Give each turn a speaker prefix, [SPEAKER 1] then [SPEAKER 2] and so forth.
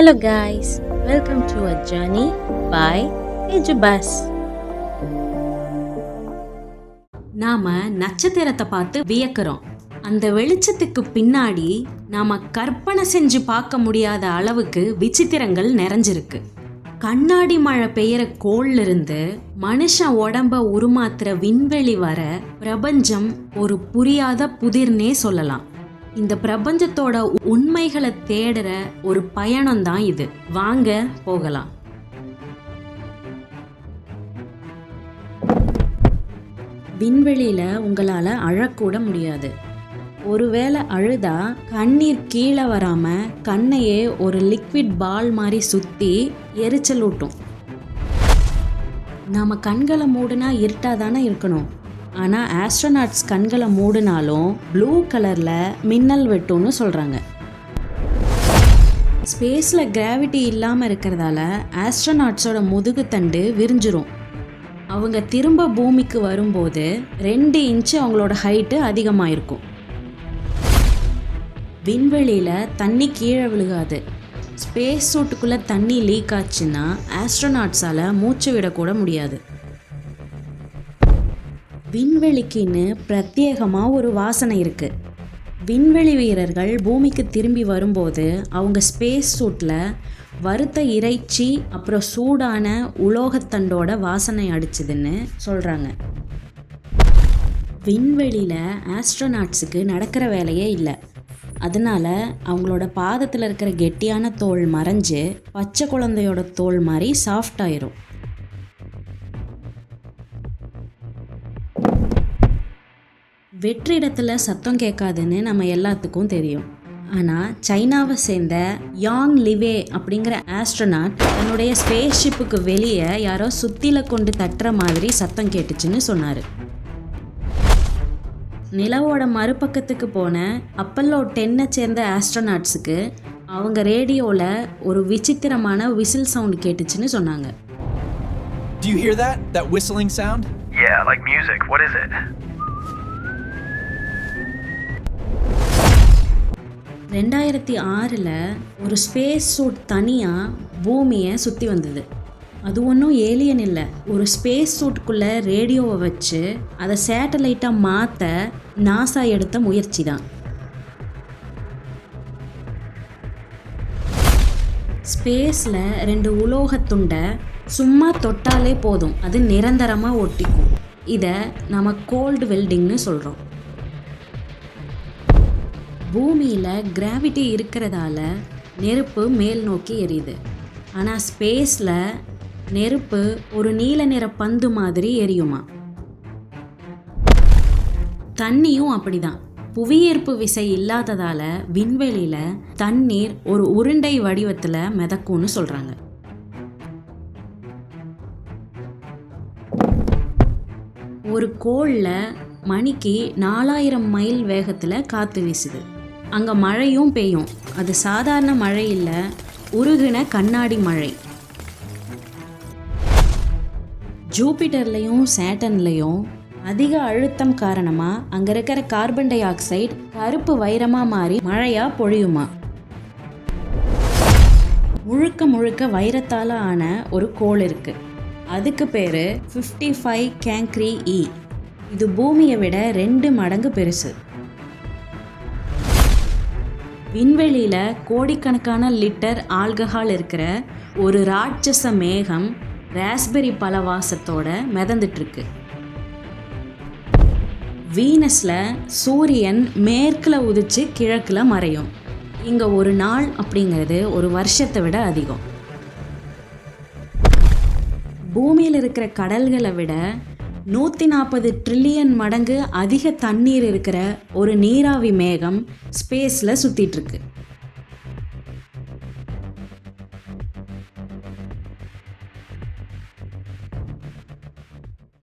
[SPEAKER 1] Hello, guys. Welcome to a journey by Ejubas.
[SPEAKER 2] நாம நட்சத்திரத்தை பார்த்து வியக்கிறோம் அந்த வெளிச்சத்துக்கு பின்னாடி நாம கற்பனை செஞ்சு பார்க்க முடியாத அளவுக்கு விசித்திரங்கள் நிறைஞ்சிருக்கு கண்ணாடி மழை பெய்யற கோள்ல இருந்து மனுஷன் உடம்ப உருமாத்துற விண்வெளி வர பிரபஞ்சம் ஒரு புரியாத புதிர்னே சொல்லலாம் இந்த பிரபஞ்சத்தோட உண்மைகளை தேடுற ஒரு பயணம் தான் இது. வாங்க போகலாம். விண்வெளியில உங்களால அழக்கூட முடியாது. ஒருவேளை அழுதா கண்ணீர் கீழே வராம கண்ணையே ஒரு லிக்விட் பால் மாதிரி சுத்தி எரிச்சல் ஊட்டும் நாம கண்களை மூடுனா இருட்டாக தானே இருக்கணும். ஆனால் ஆஸ்ட்ரோநாட்ஸ் கண்களை மூடினாலும் ப்ளூ கலரில் மின்னல் வெட்டும்னு சொல்கிறாங்க ஸ்பேஸில் கிராவிட்டி இல்லாமல் இருக்கிறதால ஆஸ்ட்ரோநாட்ஸோட முதுகுத்தண்டு விரிஞ்சிரும். அவங்க திரும்ப பூமிக்கு வரும்போது ரெண்டு இன்ச்சு அவங்களோட ஹைட்டு அதிகமாக இருக்கும் விண்வெளியில் தண்ணி கீழே விழுகாது. ஸ்பேஸ் சூட்டுக்குள்ளே தண்ணி லீக் ஆச்சுன்னா ஆஸ்ட்ரோநாட்ஸால் மூச்சு விடக்கூட முடியாது. விண்வெளிக்குன்னு பிரத்யேகமாக ஒரு வாசனை இருக்குது விண்வெளி வீரர்கள் பூமிக்கு திரும்பி வரும்போது அவங்க ஸ்பேஸ் சூட்டில் வறுத்த இறைச்சி அப்புறம் சூடான உலோகத்தண்டோட வாசனை அடிச்சுதுன்னு சொல்கிறாங்க விண்வெளியில் ஆஸ்ட்ரோநாட்ஸுக்கு நடக்கிற வேலையே இல்லை. அதனால அவங்களோட பாதத்தில் இருக்கிற கெட்டியான தோல் மறைஞ்சு பச்சை குழந்தையோட தோல் மாதிரி சாஃப்ட் ஆயிரும். வெற்றிடத்தில் சத்தம் கேட்காதுன்னு நம்ம எல்லாத்துக்கும் தெரியும் ஆனால் சைனாவை சேர்ந்த யாங் லிவே அப்படிங்கிற ஆஸ்ட்ரோனாட் தன்னுடைய ஸ்பேஸ் ஷிப்புக்கு வெளியே யாரோ சுத்தில கொண்டு தட்டுற மாதிரி சத்தம் கேட்டுச்சுன்னு சொன்னார் நிலவோட மறுபக்கத்துக்கு போன அப்பல்லோ டென்னை சேர்ந்த ஆஸ்ட்ரோனாட்ஸுக்கு அவங்க ரேடியோவில் ஒரு விசித்திரமான விசில் சவுண்ட் கேட்டுச்சுன்னு சொன்னாங்க
[SPEAKER 3] Do you hear that? That whistling sound?
[SPEAKER 4] Yeah, like music. What is it?
[SPEAKER 2] ரெண்டாயிரத்தி ஆறில் ஒரு ஸ்பேஸ் சூட் தனியாக பூமியை சுற்றி வந்தது. அது ஒன்றும் ஏலியன் இல்லை. ஒரு ஸ்பேஸ் சூட்டுக்குள்ளே ரேடியோவை வச்சு அதை சேட்டலைட்டாக மாற்ற நாசா எடுத்த முயற்சி தான் ஸ்பேஸில் ரெண்டு உலோகத்துண்டை சும்மா தொட்டாலே போதும். அது நிரந்தரமாக ஒட்டிக்கும். இதை நம்ம கோல்டு வெல்டிங்னு சொல்கிறோம் பூமியில் கிராவிட்டி இருக்கிறதால நெருப்பு மேல் நோக்கி எரியுது. ஆனால் ஸ்பேஸில் நெருப்பு ஒரு நீல நிற பந்து மாதிரி எரியுமா? தண்ணியும் அப்படிதான். புவியீர்ப்பு விசை இல்லாததால விண்வெளியில் தண்ணீர் ஒரு உருண்டை வடிவத்தில் மிதக்கும்னு சொல்கிறாங்க ஒரு கோளில் மணிக்கு நாலாயிரம் மைல் வேகத்தில் காற்று வீசுது. அங்கே மழையும் பெய்யும். அது சாதாரண மழை இல்லை உருகின கண்ணாடி மழை. ஜூபிட்டர்லேயும் சேட்டன்லேயும் அதிக அழுத்தம் காரணமாக அங்கே இருக்கிற கார்பன் டை ஆக்சைடு கருப்பு வைரமாக மாறி மழையாக பொழியுமா? முழுக்க முழுக்க வைரத்தால் ஆன ஒரு கோள் இருக்குது அதுக்கு பேர் ஃபிஃப்டி ஃபைவ் கேங்க்ரி இ இது பூமியை விட ரெண்டு மடங்கு பெருசு. விண்வெளியில் கோடிக்கணக்கான லிட்டர் ஆல்கஹால் இருக்கிற ஒரு ராட்சச மேகம் ராஸ்பெரி பழ வாசத்தோட மிதந்துட்டுருக்கு. வீனஸில் சூரியன் மேற்கில் உதிச்சு கிழக்கில் மறையும். இங்கே ஒரு நாள் அப்படிங்கிறது ஒரு வருஷத்தை விட அதிகம். பூமியில் இருக்கிற கடல்களை விட நூற்றி நாற்பது ட்ரில்லியன் மடங்கு அதிக தண்ணீர் இருக்கிற ஒரு நீராவி மேகம் ஸ்பேஸில் சுற்றிட்டுருக்கு